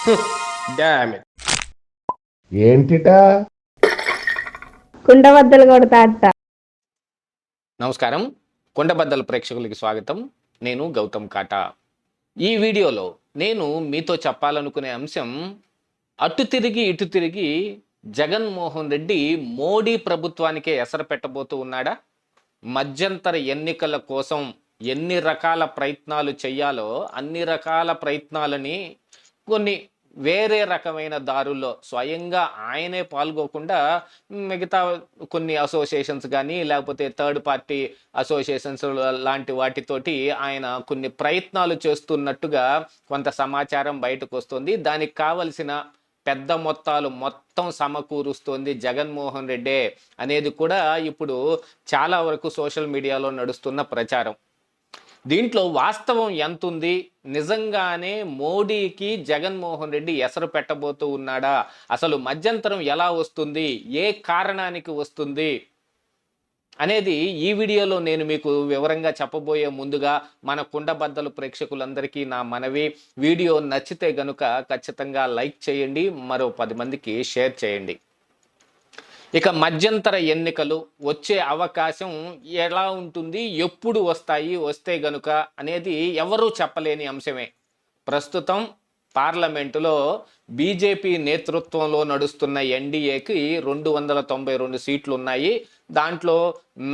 ఏంటిటా? కుండబద్దలు కొడతా అత్త. నమస్కారం. కొండబద్దల ప్రేక్షకులకి స్వాగతం. నేను గౌతమ్ కాటా. ఈ వీడియోలో నేను మీతో చెప్పాలనుకునే అంశం అటు తిరిగి ఇటు తిరిగి జగన్మోహన్ రెడ్డి మోడీ ప్రభుత్వానికే ఎసరు పెట్టబోతూ ఉన్నాడా? మధ్యంతర ఎన్నికల కోసం ఎన్ని రకాల ప్రయత్నాలు చేయాలో అన్ని రకాల ప్రయత్నాలని కొన్ని వేరే రకమైన దారుల్లో స్వయంగా ఆయనే పాల్గొకుండా మిగతా కొన్ని అసోసియేషన్స్ కానీ లేకపోతే థర్డ్ పార్టీ అసోసియేషన్స్ లాంటి వాటితోటి ఆయన కొన్ని ప్రయత్నాలు చేస్తున్నట్టుగా కొంత సమాచారం బయటకు వస్తుంది దానికి కావలసిన పెద్ద మొత్తాలు మొత్తం సమకూరుస్తోంది జగన్మోహన్ రెడ్డే అనేది కూడా ఇప్పుడు చాలా వరకు సోషల్ మీడియాలో నడుస్తున్న ప్రచారం. దీంట్లో వాస్తవం ఎంత ఉంది నిజంగానే మోడీకి జగన్మోహన్ రెడ్డి ఎసరు పెట్టబోతూ ఉన్నాడా? అసలు మధ్యంతరం ఎలా వస్తుంది? ఏ కారణానికి వస్తుంది? అనేది ఈ వీడియోలో నేను మీకు వివరంగా చెప్పబోయే ముందుగా మన కుండబద్దలు ప్రేక్షకులందరికీ నా మనవి. వీడియో నచ్చితే గనుక ఖచ్చితంగా లైక్ చేయండి మరో పది మందికి షేర్ చేయండి. ఇక మధ్యంతర ఎన్నికలు వచ్చే అవకాశం ఎలా ఉంటుంది ఎప్పుడు వస్తాయి వస్తే గనుక అనేది ఎవరూ చెప్పలేని అంశమే. ప్రస్తుతం పార్లమెంటులో బీజేపీ నేతృత్వంలో నడుస్తున్న ఎన్డీఏకి రెండు వందల తొంభై రెండు సీట్లు ఉన్నాయి దాంట్లో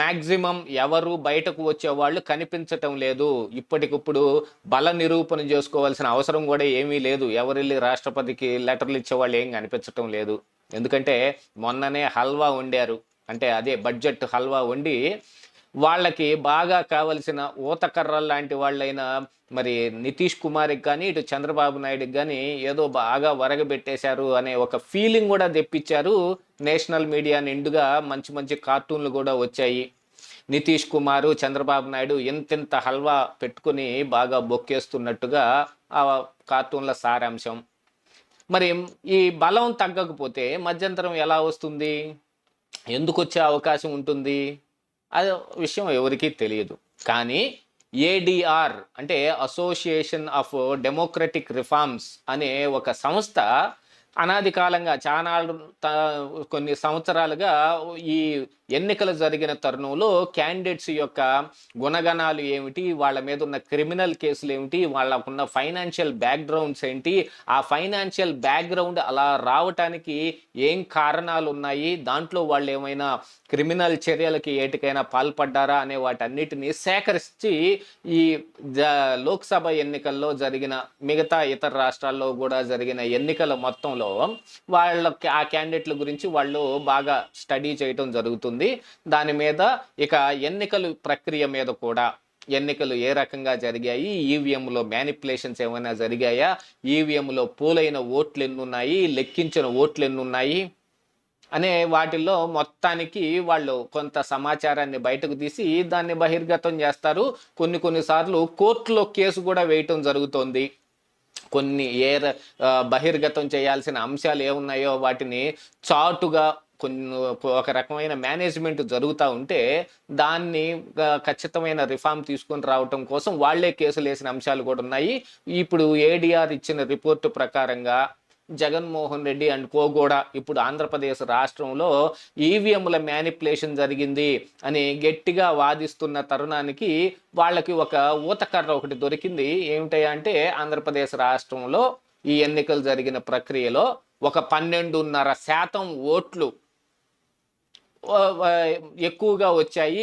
మ్యాక్సిమం ఎవరు బయటకు వచ్చే వాళ్ళు కనిపించటం లేదు. ఇప్పటికిప్పుడు బల నిరూపణ చేసుకోవాల్సిన అవసరం కూడా ఏమీ లేదు. ఎవరెళ్ళి రాష్ట్రపతికి లెటర్లు ఇచ్చేవాళ్ళు ఏం కనిపించటం లేదు. ఎందుకంటే మొన్ననే హల్వా వండారు. అంటే అదే బడ్జెట్ హల్వా వండి వాళ్ళకి బాగా కావలసిన ఊతకర్ర లాంటి వాళ్ళైన మరి నితీష్ కుమార్కి కానీ ఇటు చంద్రబాబు నాయుడుకి కానీ ఏదో బాగా వరగబెట్టేశారు అనే ఒక ఫీలింగ్ కూడా తెప్పించారు నేషనల్ మీడియా నిండుగా మంచి మంచి కార్టూన్లు కూడా వచ్చాయి. నితీష్ కుమారు చంద్రబాబు నాయుడు ఎంతెంత హల్వా పెట్టుకుని బాగా బొక్కేస్తున్నట్టుగా ఆ కార్టూన్ల సారాంశం. మరి ఈ బలం తగ్గకపోతే మధ్యంతరం ఎలా వస్తుంది? ఎందుకు వచ్చే అవకాశం ఉంటుంది? అది విషయం ఎవరికీ తెలియదు. కానీ ఏడిఆర్ అంటే అసోసియేషన్ ఆఫ్ డెమోక్రటిక్ రిఫార్మ్స్ అనే ఒక సంస్థ అనాది కాలంగా చాలా కొన్ని సంవత్సరాలుగా ఈ ఎన్నికలు జరిగిన తరుణంలో క్యాండిడేట్స్ యొక్క గుణగణాలు ఏమిటి వాళ్ళ మీద ఉన్న క్రిమినల్ కేసులు ఏమిటి వాళ్ళకున్న ఫైనాన్షియల్ బ్యాక్గ్రౌండ్స్ ఏంటి ఆ ఫైనాన్షియల్ బ్యాక్గ్రౌండ్ అలా రావటానికి ఏం కారణాలు ఉన్నాయి దాంట్లో వాళ్ళు ఏమైనా క్రిమినల్ చర్యలకి ఏటికైనా పాల్పడ్డారా అనే వాటన్నిటిని సేకరించి ఈ జ- లోక్సభ ఎన్నికల్లో జరిగిన మిగతా ఇతర రాష్ట్రాల్లో కూడా జరిగిన ఎన్నికల మొత్తంలో వాళ్ళ ఆ క్యాండిడేట్ల గురించి వాళ్ళు బాగా స్టడీ చేయటం జరుగుతుంది. దాని మీద ఇక ఎన్నికల ప్రక్రియ మీద కూడా ఎన్నికలు ఏ రకంగా జరిగాయి ఈవీఎంలో మ్యానిపులేషన్స్ ఏమైనా జరిగాయా ఈవీఎంలో పోలైన ఓట్లు ఎన్ని ఉన్నాయి లెక్కించిన ఓట్లు ఎన్ని ఉన్నాయి అనే వాటిల్లో మొత్తానికి వాళ్ళు కొంత సమాచారాన్ని బయటకు తీసి దాన్ని బహిర్గతం చేస్తారు. కొన్ని కొన్నిసార్లు కోర్టులో కేసు కూడా వేయటం జరుగుతోంది. కొన్ని ఏ బహిర్గతం చేయాల్సిన అంశాలు ఏమున్నాయో వాటిని చాటుగా కొన్ని ఒక రకమైన మేనేజ్మెంట్ జరుగుతూ ఉంటే దాన్ని ఖచ్చితమైన రిఫార్మ్ తీసుకొని రావటం కోసం వాళ్ళే కేసులు వేసిన అంశాలు కూడా ఉన్నాయి. ఇప్పుడు ఏడిఆర్ ఇచ్చిన రిపోర్టు ప్రకారంగా జగన్మోహన్ రెడ్డి అండ్ కో కూడా ఇప్పుడు ఆంధ్రప్రదేశ్ రాష్ట్రంలో ఈవీఎంల మ్యానిపులేషన్ జరిగింది అని గట్టిగా వాదిస్తున్న తరుణానికి వాళ్ళకి ఒక ఊతకర్ర ఒకటి దొరికింది. ఏమిటంటే ఆంధ్రప్రదేశ్ రాష్ట్రంలో ఈ ఎన్నికలు జరిగిన ప్రక్రియలో ఒక పన్నెండున్నర శాతం ఓట్లు ఎక్కువగా వచ్చాయి.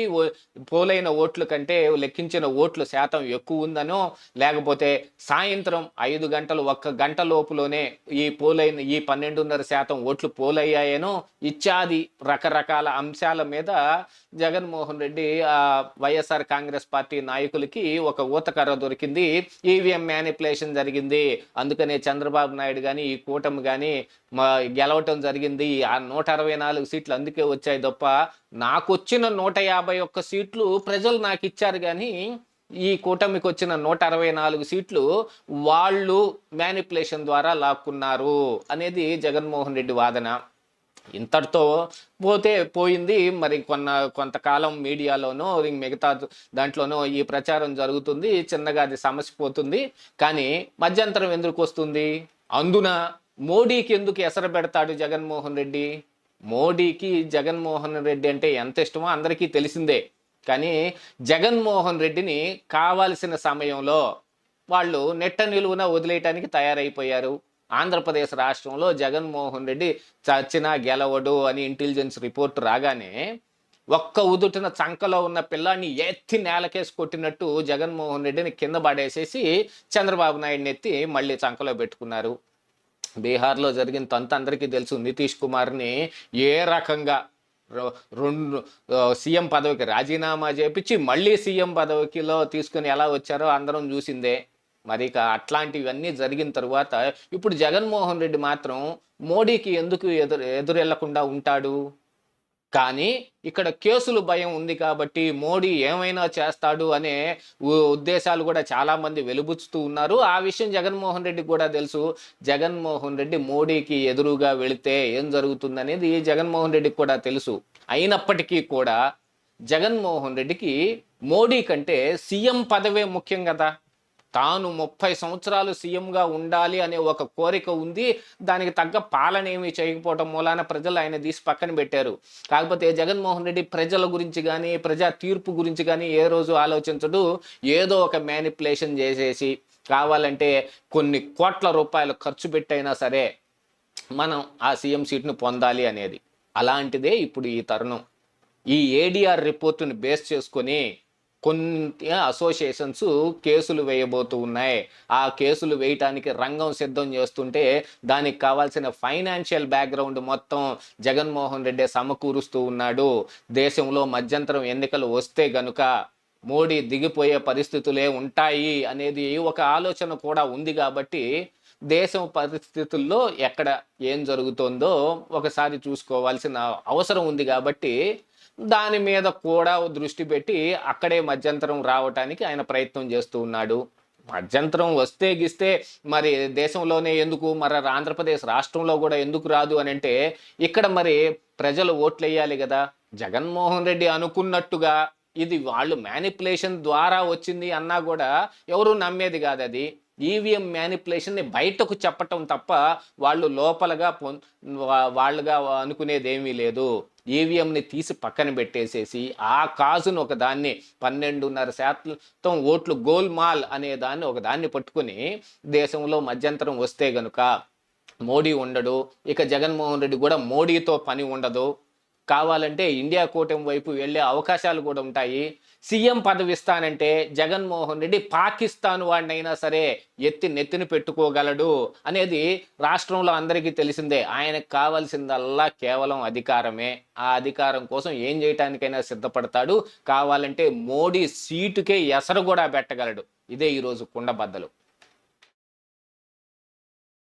పోలైన ఓట్ల కంటే లెక్కించిన ఓట్ల శాతం ఎక్కువ ఉందనో లేకపోతే సాయంత్రం ఐదు గంటలు ఒక్క గంట లోపులోనే ఈ పోలైన ఈ పన్నెండున్నర శాతం ఓట్లు పోలయ్యాయనో ఇత్యాది రకరకాల అంశాల మీద జగన్మోహన్ రెడ్డి ఆ వైఎస్ఆర్ కాంగ్రెస్ పార్టీ నాయకులకి ఒక ఊతకర్ర దొరికింది. ఈవీఎం మ్యానిపులేషన్ జరిగింది. అందుకనే చంద్రబాబు నాయుడు కానీ ఈ కూటమి కానీ గెలవటం జరిగింది. ఆ నూట అరవై నాలుగు సీట్లు అందుకే వచ్చాయి తప్ప నాకు వచ్చిన నూట యాభై ఒక్క సీట్లు ప్రజలు నాకు ఇచ్చారు కానీ ఈ కూటమికి వచ్చిన నూట అరవై నాలుగు సీట్లు వాళ్ళు మ్యానిపులేషన్ ద్వారా లాక్కున్నారు అనేది జగన్మోహన్ రెడ్డి వాదన. ఇంతటితో పోతే పోయింది. మరి కొన్న కొంతకాలం మీడియాలోనో మిగతా దాంట్లోనో ఈ ప్రచారం జరుగుతుంది. చిన్నగా అది సమస్య పోతుంది కానీ మధ్యంతరం ఎందుకు వస్తుంది? అందున? మోడీకి ఎందుకు ఎసరు పెడతాడు జగన్మోహన్ రెడ్డి? మోడీకి జగన్మోహన్ రెడ్డి అంటే ఎంత ఇష్టమో అందరికీ తెలిసిందే. కానీ జగన్మోహన్ రెడ్డిని కావాల్సిన సమయంలో వాళ్ళు నెట్ట నిలువున వదిలేయటానికి తయారైపోయారు. ఆంధ్రప్రదేశ్ రాష్ట్రంలో జగన్మోహన్ రెడ్డి చచ్చినా గెలవడు అని ఇంటెలిజెన్స్ రిపోర్ట్ రాగానే ఒక్క ఉదుటిన చంకలో ఉన్న పిల్లాన్ని ఎత్తి నేలకేసి కొట్టినట్టు జగన్మోహన్ రెడ్డిని కింద పడేసేసి చంద్రబాబు నాయుడిని ఎత్తి మళ్ళీ చంకలో పెట్టుకున్నారు. బీహార్లో జరిగిన తంత అందరికీ తెలుసు. నితీష్ కుమార్ని ఏ రకంగా రెండు సీఎం పదవికి రాజీనామా చేపించి మళ్ళీ సీఎం పదవికిలో తీసుకుని ఎలా వచ్చారో అందరం చూసిందే. మరి ఇక అట్లాంటివన్నీ జరిగిన తరువాత ఇప్పుడు జగన్మోహన్ రెడ్డి మాత్రం మోడీకి ఎందుకు ఎదురు ఎదురెళ్ళకుండా ఉంటాడు? కానీ ఇక్కడ కేసులు భయం ఉంది కాబట్టి మోడీ ఏమైనా చేస్తాడు అనే ఉద్దేశాలు కూడా చాలామంది వెలుబుచ్చుతూ ఉన్నారు. ఆ విషయం జగన్మోహన్ రెడ్డి కూడా తెలుసు. జగన్మోహన్ రెడ్డి మోడీకి ఎదురుగా వెళితే ఏం జరుగుతుందనేది జగన్మోహన్ రెడ్డికి కూడా తెలుసు. అయినప్పటికీ కూడా జగన్మోహన్ రెడ్డికి మోడీ కంటే సీఎం పదవే ముఖ్యం కదా. తాను ముప్పై సంవత్సరాలు సీఎంగా ఉండాలి అనే ఒక కోరిక ఉంది. దానికి తగ్గ పాలన ఏమీ చేయకపోవటం మూలాన ప్రజలు ఆయన తీసి పక్కన పెట్టారు. కాకపోతే జగన్మోహన్ రెడ్డి ప్రజల గురించి కానీ ప్రజా తీర్పు గురించి కానీ ఏ రోజు ఆలోచించడు. ఏదో ఒక మేనిపులేషన్ చేసేసి కావాలంటే కొన్ని కోట్ల రూపాయలు ఖర్చు పెట్టైనా సరే మనం ఆ సీఎం సీట్ను పొందాలి అనేది. అలాంటిదే ఇప్పుడు ఈ తరుణం. ఈ ఏడిఆర్ రిపోర్టుని బేస్ చేసుకొని కొన్ని అసోసియేషన్స్ కేసులు వేయబోతూ ఉన్నాయి. ఆ కేసులు వేయటానికి రంగం సిద్ధం చేస్తుంటే దానికి కావాల్సిన ఫైనాన్షియల్ బ్యాక్గ్రౌండ్ మొత్తం జగన్మోహన్ రెడ్డి సమకూరుస్తూ ఉన్నాడు. దేశంలో మధ్యంతరం ఎన్నికలు వస్తే గనుక మోడీ దిగిపోయే పరిస్థితులే ఉంటాయి అనేది ఒక ఆలోచన కూడా ఉంది కాబట్టి దేశం పరిస్థితుల్లో ఎక్కడ ఏం జరుగుతుందో ఒకసారి చూసుకోవాల్సిన అవసరం ఉంది కాబట్టి దాని మీద కూడా దృష్టి పెట్టి అక్కడే మధ్యంతరం రావటానికి ఆయన ప్రయత్నం చేస్తూ ఉన్నాడు. మధ్యంతరం వస్తే గిస్తే మరి దేశంలోనే ఎందుకు? మరి ఆంధ్రప్రదేశ్ రాష్ట్రంలో కూడా ఎందుకు రాదు అని అంటే ఇక్కడ మరి ప్రజలు ఓట్లు వేయాలి కదా. జగన్మోహన్ రెడ్డి అనుకున్నట్టుగా ఇది వాళ్ళు మ్యానిపులేషన్ ద్వారా వచ్చింది అన్నా కూడా ఎవరు నమ్మేది కాదు అది. ఈవీఎం మ్యానిపులేషన్ని బయటకు చెప్పటం తప్ప వాళ్ళు లోపలగా పొం వాళ్ళుగా అనుకునేది ఏమీ లేదు ఈవీఎంని తీసి పక్కన పెట్టేసేసి ఆ కాజును ఒక దాన్ని పన్నెండున్నర శాతం ఓట్లు గోల్మాల్ అనే దాన్ని ఒక దాన్ని పట్టుకుని దేశంలో మధ్యంతరం వస్తే గనుక మోడీ ఉండడు. ఇక జగన్మోహన్ రెడ్డి కూడా మోడీతో పని ఉండదు. కావాలంటే ఇండియా కూటమి వైపు వెళ్ళే అవకాశాలు కూడా ఉంటాయి. సీఎం పదవి ఇస్తానంటే జగన్మోహన్ రెడ్డి పాకిస్తాన్ వాడినైనా సరే ఎత్తి నెత్తిని పెట్టుకోగలడు అనేది రాష్ట్రంలో అందరికీ తెలిసిందే. ఆయనకు కావాల్సిందల్లా కేవలం అధికారమే. ఆ అధికారం కోసం ఏం చేయటానికైనా సిద్ధపడతాడు. కావాలంటే మోడీ సీటుకే ఎసరు కూడా పెట్టగలడు. ఇదే ఈరోజు కుండబద్దలు.